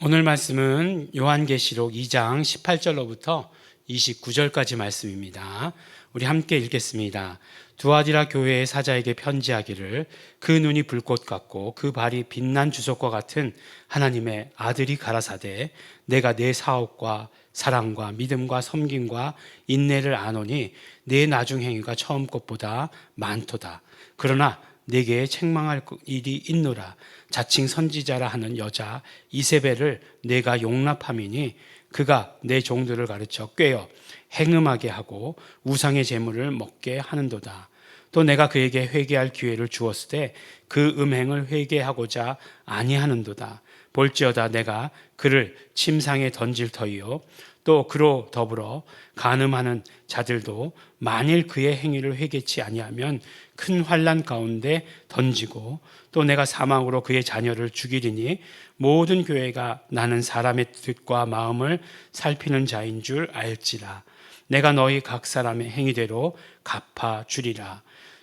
오늘 말씀은 요한계시록 2장 18절로부터 29절까지 말씀입니다. 우리 함께 읽겠습니다. 두아디라 교회의 사자에게 편지하기를 그 눈이 불꽃 같고 그 발이 빛난 주석과 같은 하나님의 아들이 가라사대 내가 내 사업과 사랑과 믿음과 섬김과 인내를 아노니 내 나중 행위가 처음 것보다 많도다. 그러나 내게 책망할 일이 있노라. 자칭 선지자라 하는 여자 이세벨을 내가 용납함이니 그가 내 종들을 가르쳐 꿰어 행음하게 하고 우상의 재물을 먹게 하는도다. 또 내가 그에게 회개할 기회를 주었을 때 그 음행을 회개하고자 아니하는도다. 볼지어다 내가 그를 침상에 던질 터이요 또 그로 더불어 간음하는 자들도 만일 그의 행위를 회개치 아니하면 큰 환란 가운데 던지고 또 내가 사망으로 그의 자녀를 죽이리니 모든 교회가 나는 사람의 뜻과 마음을 살피는 자인 줄 알지라. 내가 너희 각 사람의 행위대로 갚아 주리라.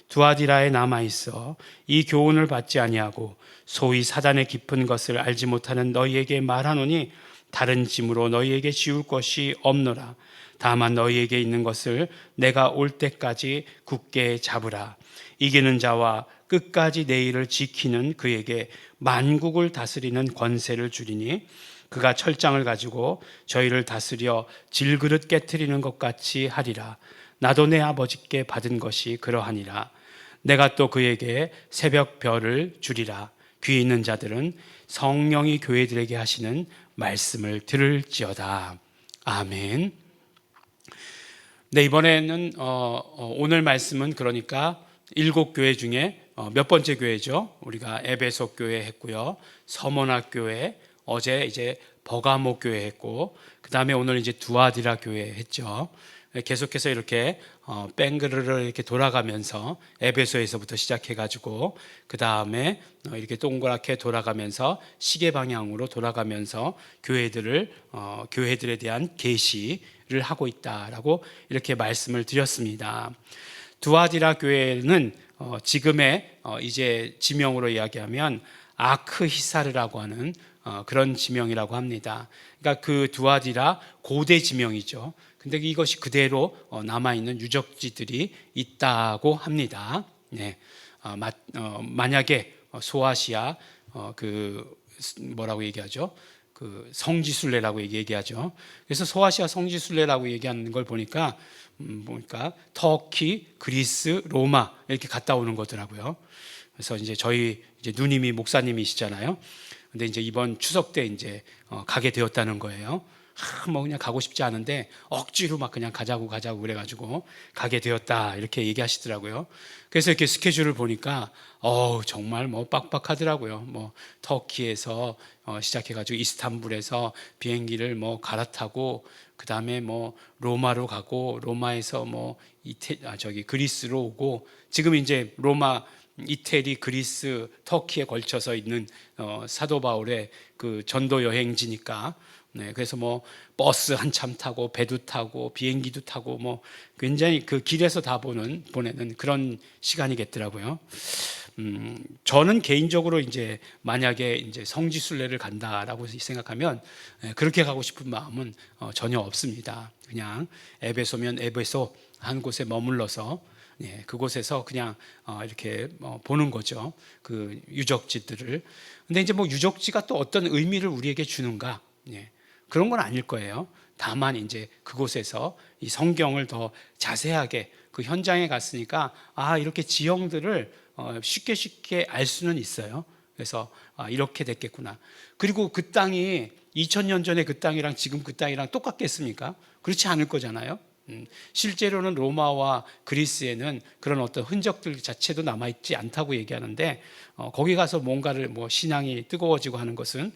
두아디라에 남아 있어 이 교훈을 받지 아니하고 소위 사단의 깊은 것을 알지 못하는 너희에게 말하노니 다른 짐으로 너희에게 지울 것이 없노라. 다만 너희에게 있는 것을 내가 올 때까지 굳게 잡으라. 이기는 자와 끝까지 내 일을 지키는 그에게 만국을 다스리는 권세를 주리니 그가 철장을 가지고 저희를 다스려 질그릇 깨뜨리는 것 같이 하리라. 나도 내 아버지께 받은 것이 그러하니라. 내가 또 그에게 새벽 별을 주리라. 귀 있는 자들은 성령이 교회들에게 하시는 말씀을 들을지어다. 아멘. 네, 이번에는 어, 어, 오늘 말씀은 그러니까 일곱 교회 중에 어, 몇 번째 교회죠? 우리가 에베소 교회 했고요. 서머나 교회, 어제 이제 버가모 교회 했고, 그 다음에 오늘 이제 두아디라 교회 했죠. 계속해서 이렇게 어, 뺑그르르 이렇게 돌아가면서 에베소에서부터 시작해가지고 그 다음에 어, 이렇게 동그랗게 돌아가면서 시계 방향으로 돌아가면서 교회들을 어, 교회들에 대한 계시를 하고 있다라고 이렇게 말씀을 드렸습니다. 두아디라 교회는 어, 지금의 어, 이제 지명으로 이야기하면 아크히사르라고 하는 어, 그런 지명이라고 합니다. 그러니까 그 두아디라 고대 지명이죠. 근데 이것이 그대로 어, 남아있는 유적지들이 있다고 합니다. 네. 어, 마, 어, 만약에 소아시아 어, 그 뭐라고 얘기하죠? 그 성지순례라고 얘기하죠. 그래서 소아시아 성지순례라고 얘기하는 걸 보니까 음, 보니까 터키, 그리스, 로마 이렇게 갔다 오는 거더라고요. 그래서 이제 저희 이제 누님이 목사님이시잖아요. 근데 이제 이번 추석 때 이제 어, 가게 되었다는 거예요. 아, 뭐 그냥 가고 싶지 않은데 억지로 막 그냥 가자고 가자고 그래가지고 가게 되었다 이렇게 얘기하시더라고요. 그래서 이렇게 스케줄을 보니까 어 정말 뭐 빡빡하더라고요. 뭐 터키에서 어, 시작해가지고 이스탄불에서 비행기를 뭐 갈아타고 그 다음에 뭐 로마로 가고 로마에서 뭐 이태 아 저기 그리스로 오고 지금 이제 로마 이태리, 그리스, 터키에 걸쳐서 있는 어, 사도 바울의 그 전도 여행지니까 네, 그래서 뭐 버스 한참 타고 배도 타고 비행기도 타고 뭐 굉장히 그 길에서 다 보는 보내는 그런 시간이겠더라고요. 음, 저는 개인적으로 이제 만약에 이제 성지 순례를 간다라고 생각하면 예, 그렇게 가고 싶은 마음은 어, 전혀 없습니다. 그냥 에베소면 에베소 한 곳에 머물러서 예, 그곳에서 그냥 어, 이렇게 어, 보는 거죠. 그 유적지들을. 근데 이제 뭐 유적지가 또 어떤 의미를 우리에게 주는가? 예, 그런 건 아닐 거예요. 다만 이제 그곳에서 이 성경을 더 자세하게 그 현장에 갔으니까 아 이렇게 지형들을 어, 쉽게 쉽게 알 수는 있어요. 그래서 아, 이렇게 됐겠구나. 그리고 그 땅이 2000년 전에 그 땅이랑 지금 그 땅이랑 똑같겠습니까? 그렇지 않을 거잖아요. 음, 실제로는 로마와 그리스에는 그런 어떤 흔적들 자체도 남아있지 않다고 얘기하는데 어, 거기 가서 뭔가를 뭐 신앙이 뜨거워지고 하는 것은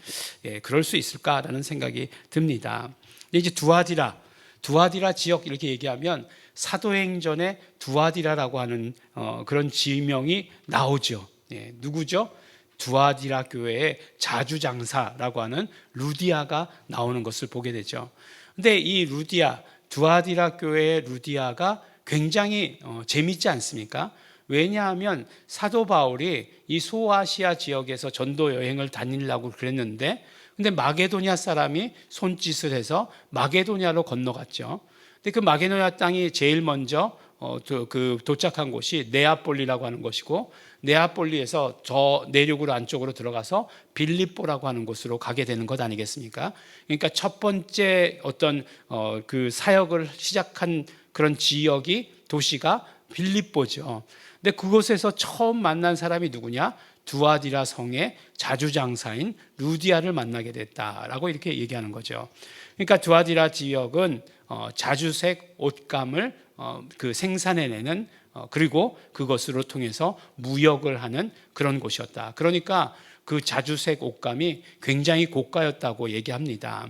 예, 그럴 수 있을까라는 생각이 듭니다. 이제 두아디라, 두아디라 지역 이렇게 얘기하면 사도행전에 두아디라라고 하는 어, 그런 지명이 나오죠. 예, 누구죠? 두아디라 교회의 자주장사라고 하는 루디아가 나오는 것을 보게 되죠. 근데 이 루디아 두아디라 교회의 루디아가 굉장히 어, 재밌지 않습니까? 왜냐하면 사도 바울이 이 소아시아 지역에서 전도 여행을 다니려고 그랬는데 근데 마게도냐 사람이 손짓을 해서 마게도냐로 건너갔죠. 근데 그 마게도냐 땅이 제일 먼저 어, 그, 그 도착한 곳이 네아폴리라고 하는 것이고 네아폴리에서 저 내륙으로 안쪽으로 들어가서 빌립보라고 하는 곳으로 가게 되는 것 아니겠습니까? 그러니까 첫 번째 어떤 어, 그 사역을 시작한 그런 지역이 도시가 빌립보죠. 근데 그곳에서 처음 만난 사람이 누구냐? 두아디라 성의 자주장사인 루디아를 만나게 됐다라고 이렇게 얘기하는 거죠. 그러니까 두아디라 지역은 어, 자주색 옷감을 어, 그 생산해내는 어, 그리고 그것으로 통해서 무역을 하는 그런 곳이었다. 그러니까 그 자주색 옷감이 굉장히 고가였다고 얘기합니다.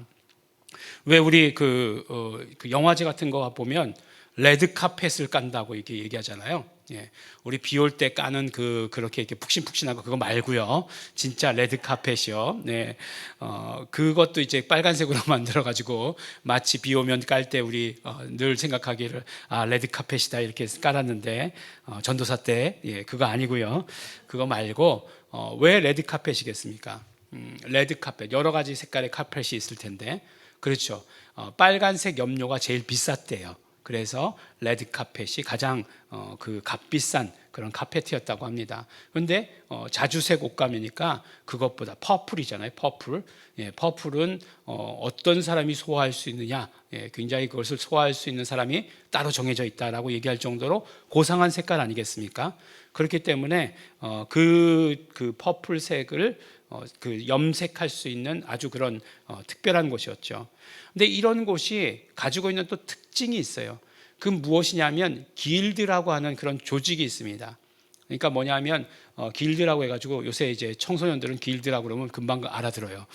왜 우리 그, 어, 그 영화제 같은 거 보면 레드 카펫을 깐다고 이렇게 얘기하잖아요. 예. 우리 비 올 때 까는 그 그렇게 이렇게 푹신푹신한 거 그거 말고요. 진짜 레드 카펫이요. 네. 어, 그것도 이제 빨간색으로 만들어 가지고 마치 비 오면 깔 때 우리 어, 늘 생각하기를 아, 레드 카펫이다 이렇게 깔았는데 어, 전도사 때 예, 그거 아니고요. 그거 말고 어, 왜 레드 카펫이겠습니까? 음, 레드 카펫 여러 가지 색깔의 카펫이 있을 텐데 그렇죠. 어, 빨간색 염료가 제일 비쌌대요. 그래서 레드 카펫이 가장 어, 그 값비싼 그런 카페트였다고 합니다. 그런데 어, 자주색 옷감이니까 그것보다 퍼플이잖아요. 퍼플. 예, 퍼플은 어, 어떤 사람이 소화할 수 있느냐, 예, 굉장히 그것을 소화할 수 있는 사람이 따로 정해져 있다라고 얘기할 정도로 고상한 색깔 아니겠습니까? 그렇기 때문에 어, 그, 그 퍼플색을 어, 그 염색할 수 있는 아주 그런 어, 특별한 곳이었죠. 근데 이런 곳이 가지고 있는 또 특징이 있어요. 그 무엇이냐면 길드라고 하는 그런 조직이 있습니다. 그러니까 뭐냐면 어, 길드라고 해가지고 요새 이제 청소년들은 길드라고 그러면 금방 알아들어요.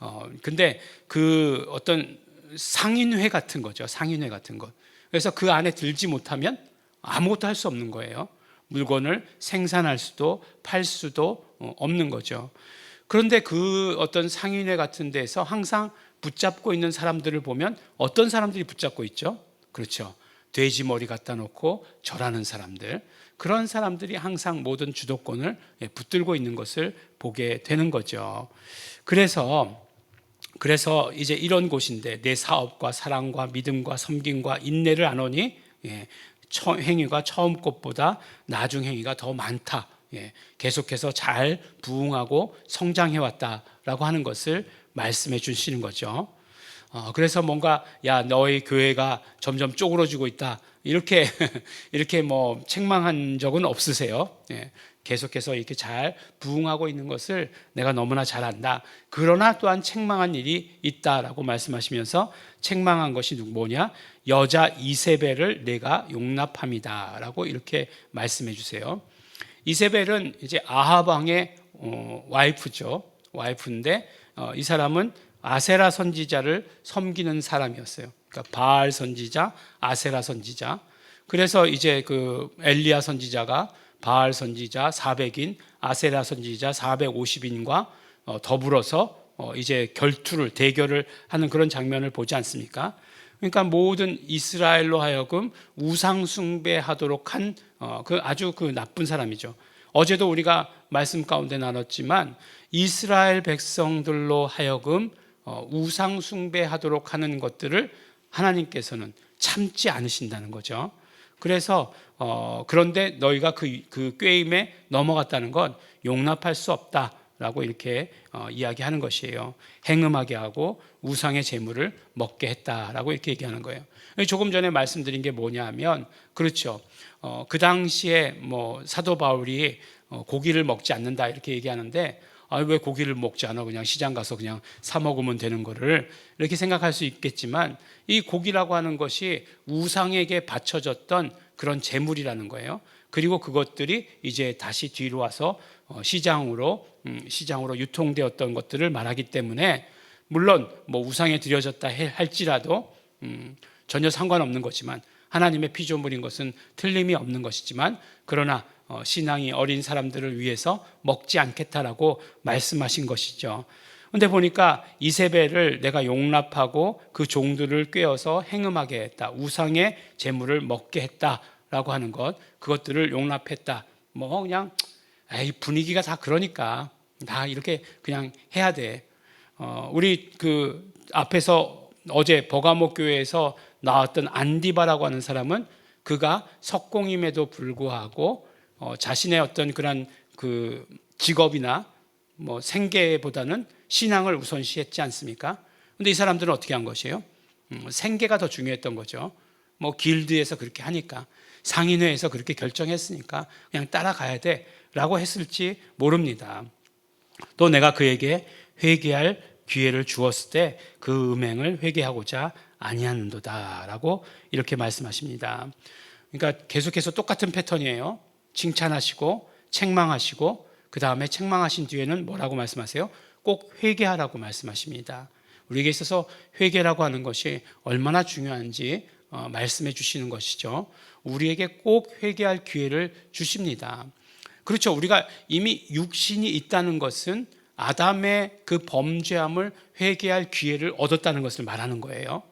어, 근데 그 어떤 상인회 같은 거죠. 상인회 같은 것. 그래서 그 안에 들지 못하면 아무것도 할 수 없는 거예요. 물건을 생산할 수도 팔 수도 어, 없는 거죠. 그런데 그 어떤 상인회 같은 데서 항상 붙잡고 있는 사람들을 보면 어떤 사람들이 붙잡고 있죠? 그렇죠. 돼지 머리 갖다 놓고 절하는 사람들. 그런 사람들이 항상 모든 주도권을 예, 붙들고 있는 것을 보게 되는 거죠. 그래서 그래서 이제 이런 곳인데 내 사업과 사랑과 믿음과 섬김과 인내를 안 오니 예, 처, 행위가 처음 것보다 나중 행위가 더 많다. 예, 계속해서 잘 부흥하고 성장해 왔다라고 하는 것을 말씀해 주시는 거죠. 어, 그래서 뭔가 야 너희 교회가 점점 쪼그러지고 있다 이렇게 이렇게 뭐 책망한 적은 없으세요. 예, 계속해서 이렇게 잘 부흥하고 있는 것을 내가 너무나 잘 안다. 그러나 또한 책망한 일이 있다라고 말씀하시면서 책망한 것이 뭐냐? 여자 이세벨을 내가 용납함이다라고 이렇게 말씀해 주세요. 이세벨은 이제 아합 왕의 어, 와이프죠. 와이프인데 어, 이 사람은 아세라 선지자를 섬기는 사람이었어요. 그러니까 바알 선지자, 아세라 선지자. 그래서 이제 그 엘리야 선지자가 바알 선지자 400인, 아세라 선지자 450인과 어, 더불어서 어, 이제 결투를 대결을 하는 그런 장면을 보지 않습니까? 그러니까 모든 이스라엘로 하여금 우상 숭배하도록 한 어, 그 아주 그 나쁜 사람이죠. 어제도 우리가 말씀 가운데 나눴지만 이스라엘 백성들로 하여금 어, 우상 숭배하도록 하는 것들을 하나님께서는 참지 않으신다는 거죠. 그래서 어, 그런데 너희가 그, 그 꾀임에 넘어갔다는 건 용납할 수 없다 라고 이렇게 어, 이야기하는 것이에요. 행음하게 하고 우상의 재물을 먹게 했다라고 이렇게 얘기하는 거예요. 조금 전에 말씀드린 게 뭐냐면 그렇죠. 어, 그 당시에 뭐 사도 바울이 어, 고기를 먹지 않는다 이렇게 얘기하는데 아, 왜 고기를 먹지 않아? 그냥 시장 가서 그냥 사 먹으면 되는 거를 이렇게 생각할 수 있겠지만 이 고기라고 하는 것이 우상에게 바쳐졌던 그런 재물이라는 거예요. 그리고 그것들이 이제 다시 뒤로 와서 어, 시장으로 음, 시장으로 유통되었던 것들을 말하기 때문에 물론 뭐 우상에 드려졌다 할지라도 음, 전혀 상관없는 거지만 하나님의 피조물인 것은 틀림이 없는 것이지만 그러나 어, 신앙이 어린 사람들을 위해서 먹지 않겠다라고 말씀하신 것이죠. 근데 보니까 이세벨을 내가 용납하고 그 종들을 꿰어서 행음하게 했다. 우상의 재물을 먹게 했다라고 하는 것, 그것들을 용납했다. 뭐 그냥 에이 분위기가 다 그러니까 다 이렇게 그냥 해야 돼. 어, 우리 그 앞에서 어제 버가모 교회에서 나왔던 안디바라고 하는 사람은 그가 석공임에도 불구하고 어, 자신의 어떤 그런 그 직업이나 뭐 생계보다는 신앙을 우선시했지 않습니까? 근데 이 사람들은 어떻게 한 것이에요? 음, 생계가 더 중요했던 거죠. 뭐 길드에서 그렇게 하니까 상인회에서 그렇게 결정했으니까 그냥 따라가야 돼라고 했을지 모릅니다. 또 내가 그에게 회개할 기회를 주었을 때 그 음행을 회개하고자 아니하는도다라고 이렇게 말씀하십니다. 그러니까 계속해서 똑같은 패턴이에요. 칭찬하시고 책망하시고 그 다음에 책망하신 뒤에는 뭐라고 말씀하세요? 꼭 회개하라고 말씀하십니다. 우리에게 있어서 회개라고 하는 것이 얼마나 중요한지 어, 말씀해 주시는 것이죠. 우리에게 꼭 회개할 기회를 주십니다. 그렇죠. 우리가 이미 육신이 있다는 것은 아담의 그 범죄함을 회개할 기회를 얻었다는 것을 말하는 거예요.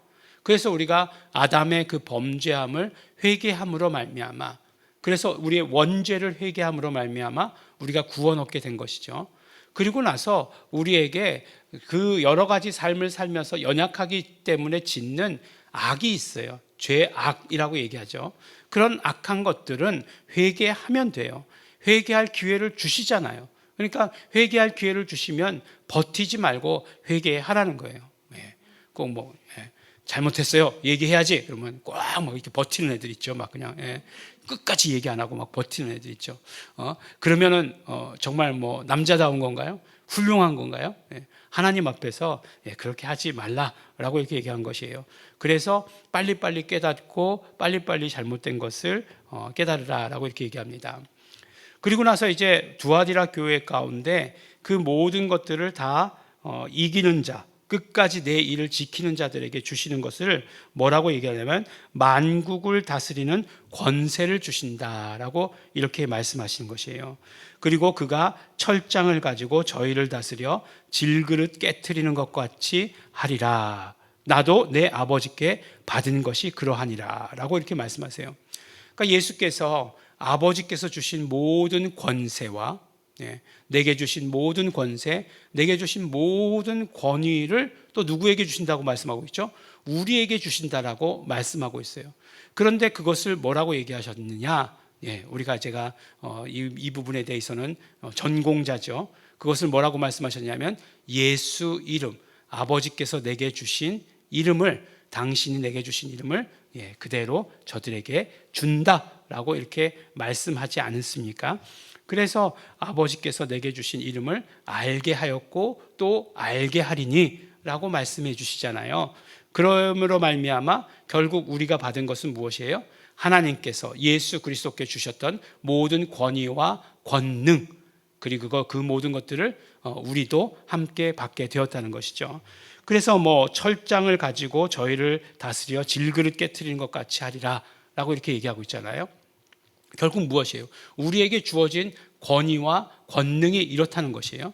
그래서 우리가 아담의 그 범죄함을 회개함으로 말미암아 그래서 우리의 원죄를 회개함으로 말미암아 우리가 구원 얻게 된 것이죠. 그리고 나서 우리에게 그 여러 가지 삶을 살면서 연약하기 때문에 짓는 악이 있어요. 죄악이라고 얘기하죠. 그런 악한 것들은 회개하면 돼요. 회개할 기회를 주시잖아요. 그러니까 회개할 기회를 주시면 버티지 말고 회개하라는 거예요. 예. 꼭뭐 예. 잘못했어요. 얘기해야지. 그러면 꽉 막 이렇게 버티는 애들 있죠. 막 그냥 예. 끝까지 얘기 안 하고 막 버티는 애들 있죠. 어? 그러면은 어, 정말 뭐 남자다운 건가요? 훌륭한 건가요? 예. 하나님 앞에서 예, 그렇게 하지 말라라고 이렇게 얘기한 것이에요. 그래서 빨리빨리 깨닫고 빨리빨리 잘못된 것을 어, 깨달으라라고 이렇게 얘기합니다. 그리고 나서 이제 두아디라 교회 가운데 그 모든 것들을 다 어, 이기는 자, 끝까지 내 일을 지키는 자들에게 주시는 것을 뭐라고 얘기하냐면 만국을 다스리는 권세를 주신다라고 이렇게 말씀하시는 것이에요. 그리고 그가 철장을 가지고 저희를 다스려 질그릇 깨뜨리는 것 같이 하리라. 나도 내 아버지께 받은 것이 그러하니라라고 이렇게 말씀하세요. 그러니까 예수께서 아버지께서 주신 모든 권세와 예, 내게 주신 모든 권세, 내게 주신 모든 권위를 또 누구에게 주신다고 말씀하고 있죠? 우리에게 주신다라고 말씀하고 있어요. 그런데 그것을 뭐라고 얘기하셨느냐? 예, 우리가 제가 어, 이, 이, 부분에 대해서는 어, 전공자죠. 그것을 뭐라고 말씀하셨냐면 예수 이름, 아버지께서 내게 주신 이름을 당신이 내게 주신 이름을 예, 그대로 저들에게 준다라고 이렇게 말씀하지 않습니까? 그래서 아버지께서 내게 주신 이름을 알게 하였고 또 알게 하리니라고 말씀해 주시잖아요. 그러므로 말미암아 결국 우리가 받은 것은 무엇이에요? 하나님께서 예수 그리스도께 주셨던 모든 권위와 권능 그리고 그 모든 것들을 어, 우리도 함께 받게 되었다는 것이죠. 그래서 뭐 철장을 가지고 저희를 다스려 질그릇 깨뜨리는 것 같이 하리라 라고 이렇게 얘기하고 있잖아요. 결국 무엇이에요? 우리에게 주어진 권위와 권능이 이렇다는 것이에요.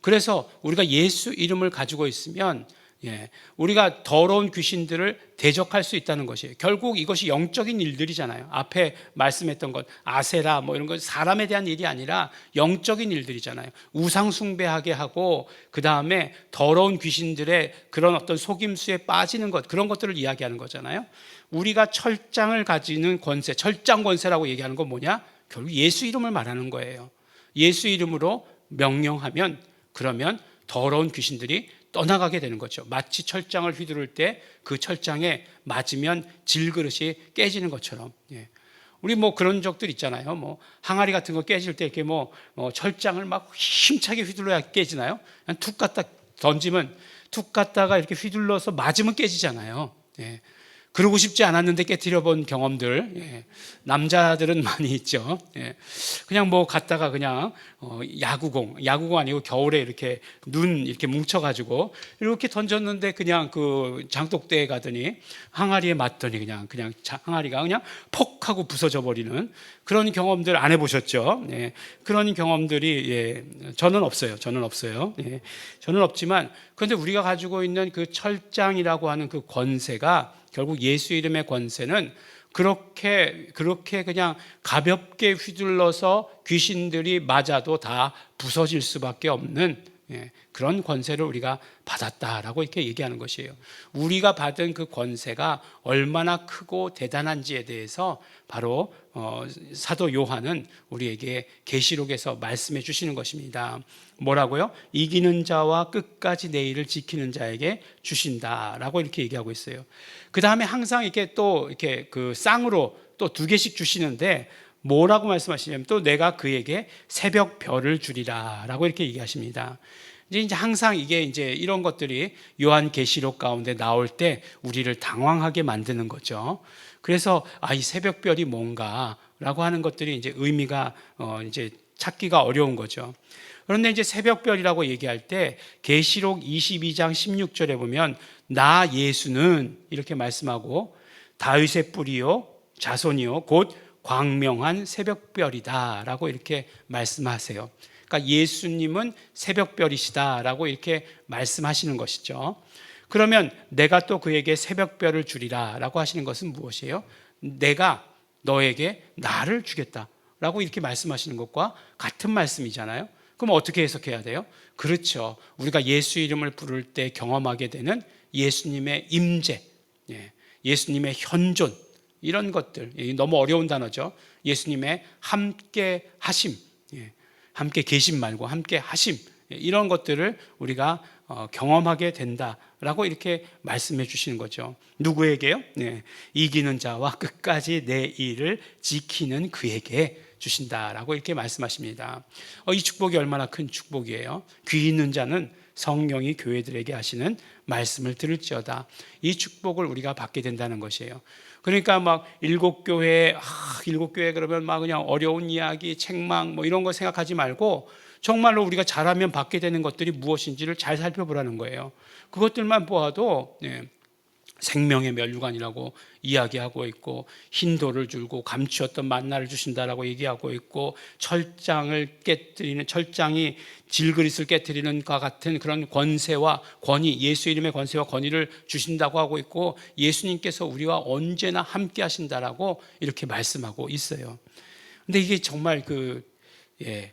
그래서 우리가 예수 이름을 가지고 있으면 예, 우리가 더러운 귀신들을 대적할 수 있다는 것이에요. 결국 이것이 영적인 일들이잖아요. 앞에 말씀했던 것, 아세라 뭐 이런 것 사람에 대한 일이 아니라 영적인 일들이잖아요. 우상 숭배하게 하고 그 다음에 더러운 귀신들의 그런 어떤 속임수에 빠지는 것 그런 것들을 이야기하는 거잖아요. 우리가 철장을 가지는 권세, 철장 권세라고 얘기하는 건 뭐냐? 결국 예수 이름을 말하는 거예요. 예수 이름으로 명령하면 그러면 더러운 귀신들이 떠나가게 되는 거죠. 마치 철장을 휘두를 때 그 철장에 맞으면 질그릇이 깨지는 것처럼. 예. 우리 뭐 그런 적들 있잖아요. 뭐 항아리 같은 거 깨질 때 이렇게 뭐 어, 철장을 막 힘차게 휘둘러야 깨지나요? 그냥 툭 갖다 던지면 툭 갖다가 이렇게 휘둘러서 맞으면 깨지잖아요. 예. 그러고 싶지 않았는데 깨뜨려 본 경험들 예. 남자들은 많이 있죠. 예. 그냥 뭐 갔다가 그냥 어, 야구공 야구공 아니고 겨울에 이렇게 눈 이렇게 뭉쳐가지고 이렇게 던졌는데 그냥 그 장독대에 가더니 항아리에 맞더니 그냥 그냥 항아리가 그냥 폭 하고 부서져 버리는 그런 경험들 안 해보셨죠? 예. 그런 경험들이 예. 저는 없어요. 저는 없어요. 예. 저는 없지만 그런데 우리가 가지고 있는 그 철장이라고 하는 그 권세가 결국 예수 이름의 권세는 그렇게 그렇게 그냥 가볍게 휘둘러서 귀신들이 맞아도 다 부서질 수밖에 없는 예, 그런 권세를 우리가 받았다라고 이렇게 얘기하는 것이에요. 우리가 받은 그 권세가 얼마나 크고 대단한지에 대해서 바로 어, 사도 요한은 우리에게 계시록에서 말씀해 주시는 것입니다. 뭐라고요? 이기는 자와 끝까지 내 일을 지키는 자에게 주신다라고 이렇게 얘기하고 있어요. 그 다음에 항상 이렇게 또 이렇게 그 쌍으로 또 두 개씩 주시는데 뭐라고 말씀하시냐면 또 내가 그에게 새벽 별을 주리라라고 이렇게 얘기하십니다. 이제 항상 이게 이제 이런 것들이 요한 계시록 가운데 나올 때 우리를 당황하게 만드는 거죠. 그래서 아 이 새벽별이 뭔가라고 하는 것들이 이제 의미가 어 이제 찾기가 어려운 거죠. 그런데 이제 새벽별이라고 얘기할 때 계시록 22장 16절에 보면 나 예수는 이렇게 말씀하고 다윗의 뿌리요 자손이요 곧 광명한 새벽별이다라고 이렇게 말씀하세요. 그러니까 예수님은 새벽별이시다라고 이렇게 말씀하시는 것이죠. 그러면 내가 또 그에게 새벽별을 주리라라고 하시는 것은 무엇이에요? 내가 너에게 나를 주겠다라고 이렇게 말씀하시는 것과 같은 말씀이잖아요. 그럼 어떻게 해석해야 돼요? 그렇죠. 우리가 예수 이름을 부를 때 경험하게 되는 예수님의 임재, 예, 예수님의 현존 이런 것들 너무 어려운 단어죠. 예수님의 함께 하심, 예, 함께 계심 말고 함께 하심 예, 이런 것들을 우리가 어, 경험하게 된다라고 이렇게 말씀해 주시는 거죠. 누구에게요? 네, 이기는 자와 끝까지 내 일을 지키는 그에게 주신다라고 이렇게 말씀하십니다. 어, 이 축복이 얼마나 큰 축복이에요. 귀 있는 자는 성령이 교회들에게 하시는 말씀을 들을지어다. 이 축복을 우리가 받게 된다는 것이에요. 그러니까 막 일곱 교회, 아, 일곱 교회 그러면 막 그냥 어려운 이야기, 책망 뭐 이런 거 생각하지 말고 정말로 우리가 잘하면 받게 되는 것들이 무엇인지를 잘 살펴보라는 거예요. 그것들만 보아도 예, 생명의 멸류관이라고 이야기하고 있고 흰돌을 줄고 감추었던 만나를 주신다라고 얘기하고 있고 철장을 깨뜨리는 철장이 질그릿을 깨뜨리는 것 같은 그런 권세와 권위 예수 이름의 권세와 권위를 주신다고 하고 있고 예수님께서 우리와 언제나 함께 하신다라고 이렇게 말씀하고 있어요. 근데 이게 정말 그 예,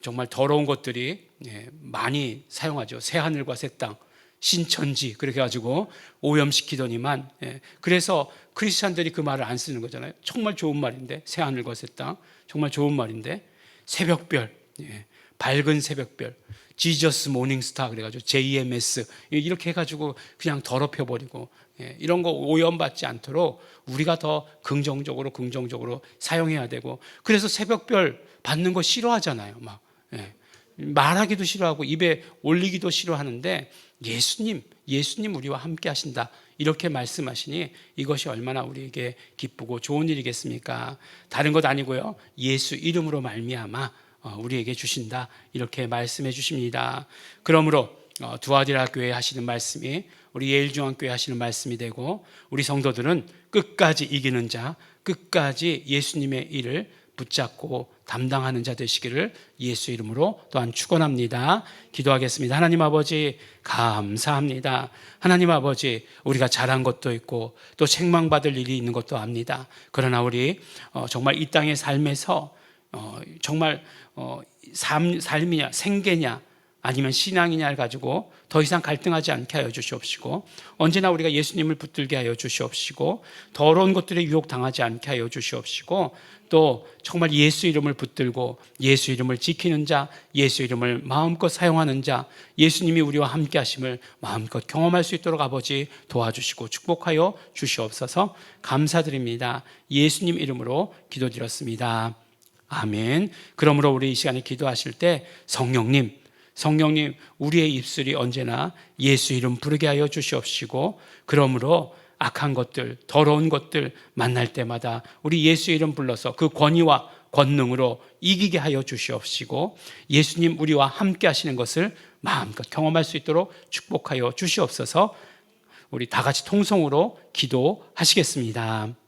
정말 더러운 것들이 예, 많이 사용하죠. 새 하늘과 새 땅. 신천지 그렇게 가지고 오염시키더니만 예. 그래서 크리스찬들이 그 말을 안 쓰는 거잖아요. 정말 좋은 말인데 새 하늘과 새 땅 정말 좋은 말인데 새벽별 예. 밝은 새벽별 지저스 모닝스타 그래가지고 JMS 이렇게 해가지고 그냥 더럽혀 버리고 예. 이런 거 오염받지 않도록 우리가 더 긍정적으로 긍정적으로 사용해야 되고 그래서 새벽별 받는 거 싫어하잖아요. 막 예. 말하기도 싫어하고 입에 올리기도 싫어하는데 예수님, 예수님 우리와 함께 하신다. 이렇게 말씀하시니 이것이 얼마나 우리에게 기쁘고 좋은 일이겠습니까? 다른 것 아니고요. 예수 이름으로 말미암아 어, 우리에게 주신다. 이렇게 말씀해 주십니다. 그러므로 어, 두아디라 교회 하시는 말씀이 우리 예일중앙교회 하시는 말씀이 되고 우리 성도들은 끝까지 이기는 자, 끝까지 예수님의 일을 붙잡고 담당하는 자 되시기를 예수 이름으로 또한 축원합니다. 기도하겠습니다. 하나님 아버지 감사합니다. 하나님 아버지 우리가 잘한 것도 있고 또 책망받을 일이 있는 것도 압니다. 그러나 우리 어, 정말 이 땅의 삶에서 어, 정말 어, 삶, 삶이냐 생계냐 아니면 신앙이냐를 가지고 더 이상 갈등하지 않게 하여 주시옵시고 언제나 우리가 예수님을 붙들게 하여 주시옵시고 더러운 것들에 유혹 당하지 않게 하여 주시옵시고 또 정말 예수 이름을 붙들고 예수 이름을 지키는 자, 예수 이름을 마음껏 사용하는 자, 예수님이 우리와 함께 하심을 마음껏 경험할 수 있도록 아버지 도와주시고 축복하여 주시옵소서 감사드립니다. 예수님 이름으로 기도드렸습니다. 아멘. 그러므로 우리 이 시간에 기도하실 때 성령님 성령님, 우리의 입술이 언제나 예수 이름 부르게 하여 주시옵시고, 그러므로 악한 것들, 더러운 것들 만날 때마다 우리 예수 이름 불러서 그 권위와 권능으로 이기게 하여 주시옵시고, 예수님 우리와 함께 하시는 것을 마음껏 경험할 수 있도록 축복하여 주시옵소서, 우리 다 같이 통성으로 기도하시겠습니다.